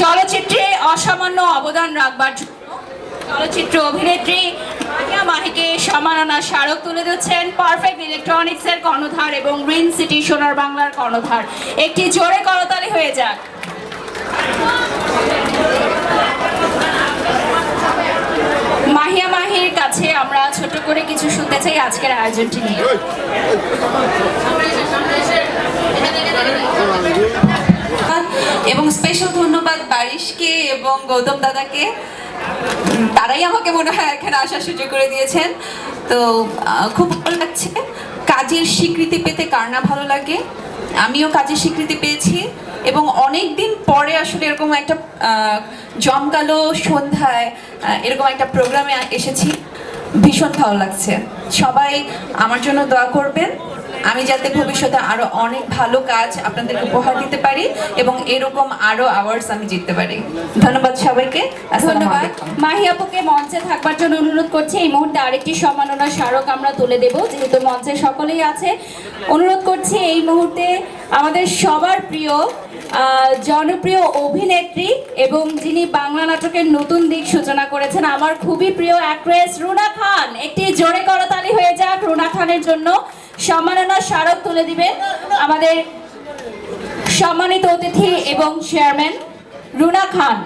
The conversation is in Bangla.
চলচ্চিত্রে অসামান্য অবদান রাখবার জন্য চলচ্চিত্র অভিনেত্রী মাহিয়া মাহিকে সম্মাননা স্মারক তুলে দিচ্ছেন পারফেক্ট ইলেকট্রনিক্সের কর্ণধার এবং গ্রিন সিটি সোনার বাংলার কর্ণধার। একটি জোরে করতালি হয়ে যাক। মাহিয়া মাহির কাছে আমরা ছোট করে কিছু শুনতে চাই আজকের আয়োজনটি নিয়ে এবং স্পেশাল ধন্যবাদ বারিশকে এবং গৌতম দাদাকে। তারাই আমাকে মনে হয় এখানে আসার সুযোগ করে দিয়েছেন। তো খুব ভালো লাগছে। কাজের স্বীকৃতি পেতে কার না ভালো লাগে। আমিও কাজের স্বীকৃতি পেয়েছি এবং অনেক দিন পরে আসলে এরকম একটা জমকালো সন্ধ্যায় এরকম একটা প্রোগ্রামে এসেছি। ভীষণ ভালো লাগছে। সবাই আমার জন্য দোয়া করবেন। আমি যাতে ভবিষ্যতে আরও অনেক ভালো কাজ আপনাদেরকে উপহার দিতে পারি এবং এরকম আরও অ্যাওয়ার্ডস আমি জিততে পারি। ধন্যবাদ সবাইকে। ধন্যবাদ। মাহি আপুকে মঞ্চে থাকবার জন্য অনুরোধ করছি। এই মুহূর্তে আরেকটি সম্মাননা স্মারক আমরা তুলে দেব। যেহেতু মঞ্চে সকলেই আছে অনুরোধ করছি এই মুহূর্তে আমাদের সবার প্রিয় জনপ্রিয় অভিনেত্রী এবং যিনি বাংলা নাটকের নতুন দিক সূচনা করেছেন আমার খুবই প্রিয় অ্যাক্ট্রেস রুনা খান। একটি জোরে করতালি হয়ে যাক রুনা খানের জন্য। সম্মাননা স্মারক তুলে দিবেন আমাদের সম্মানিত অতিথি এবং চেয়ারম্যান রুনা খান।